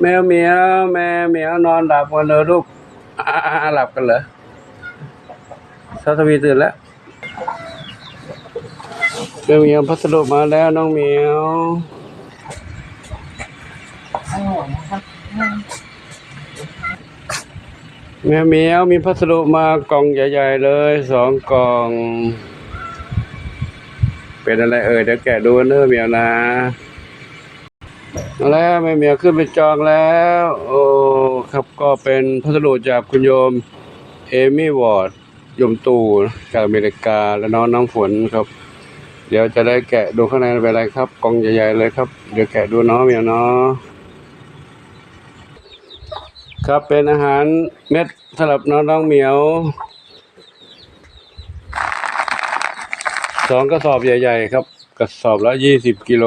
แมวเหมียวแมวเหมียวนอนหลับกันเลยลูกอ่าหลับกันเหรอสาทวีตื่นแล้วแมวเหมียวพัสดุมาแล้วน้องเหมียวแมวเหมียวมีพัสดุมากล่องใหญ่ ๆ เลยสองกล่อง เป็นอะไรเอ่ยเดี๋ยวแกะดูเนอะเหมียวนะ เอาแล้วแม่เหมียวขึ้นไปจองแล้ว โอ้ครับก็เป็นพัสดุจากคุณโยมเอมี่วอร์ดยมตู่จากอเมริกาและน้องน้ำฝนครับ เดี๋ยวจะได้แกะดูข้างในเป็นอะไรครับกล่องใหญ่ๆเลยครับ เดี๋ยวแกะดูเนาะเมียวเนาะครับเป็นอาหารเม็ดสำหรับน้องน้องเหมียวสองกระสอบใหญ่ ๆ ครับ กระสอบละยี่สิบกิโล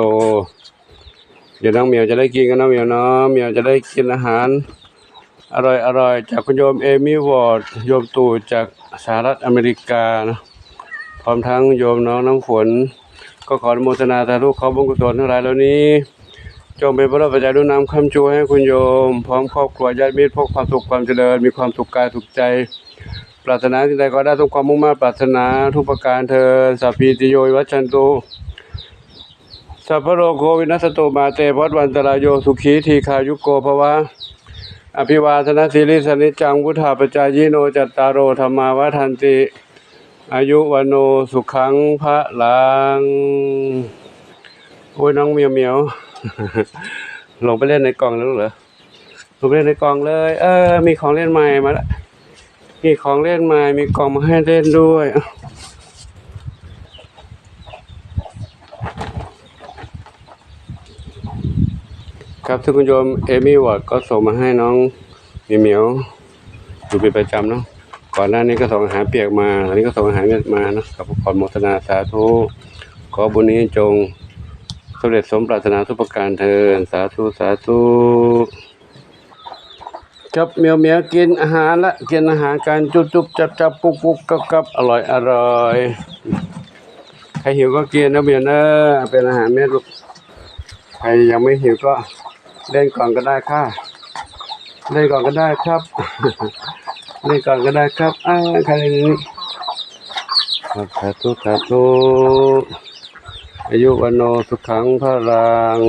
เดี๋ยวน้องเหมียวจะได้กินกันน้องเหมียวเนาะเหมียวจะได้กินอาหาร อร่อยอร่อยจากคุณโยมเอมี่วอร์ดโยมตู่จากสหรัฐอเมริกานะพร้อมทั้งโยมน้องน้ำฝน ก็ขออนุโมทนาสาธุขอบุญกุศลทั้งหลายเหล่านี้จงเป็นพระราชปัจจัยด้วยน้ำคำชูให้คุณโยม พร้อมครอบครัวญาติมิตรพบความสุขความเจริญมีความสุขกายสุขใจ ปรารถนาสิ่งใดก็ได้ทุกความมุ่งมั่นปรารถนาทุกประการเธอสัพพีติโยวัชชันตุ สัพพโรโควินัสตุมาเตพจวันตรายโยสุขีทีคายุโกภวะ อภิวาทนาสิริสนิจังวุธาปจายโนจัตตารโอธรรมาวัฏันติ อายุวันโนสุขังพระลังโอ้ยน้องเมียวเมียวลงไปเล่นในกล่องแล้วเหรอลงไปเล่นในกล่องเลย เออ มีของเล่นใหม่มาแล้วมีของเล่นใหม่มีกล่องมาให้เล่นด้วยอ้าว ครับทุกคุณโยมเอมี่วอร์ดก็ส่งมาให้น้องมีเหมียวอยู่เป็นประจำเนาะก่อนหน้านี้ก็ส่งอาหารเปียกมาอันนี้ก็ส่งอาหารเม็ดมานะกับขอโมทนาสาธุขอบุญนี้จงสำเร็จสมปรารถนาทุกประการเทินสาธุสาธุครับเมียวเมียวกินอาหารละกินอาหารการจุบจุบจับจับปุ๊กปุ๊กกับกับอร่อยอร่อยใครหิวก็กินนะเมียวเนอะเป็นอาหารเม็ดลูกใครยังไม่หิวก็ เล่นก่อนก็ได้ค่ะเล่นก่อนก็ได้ครับเล่นก่อนก็ได้ครับอ่าใครเล่นนี่ครับสาธุสาธุอายุวันโนสุขังพระรัง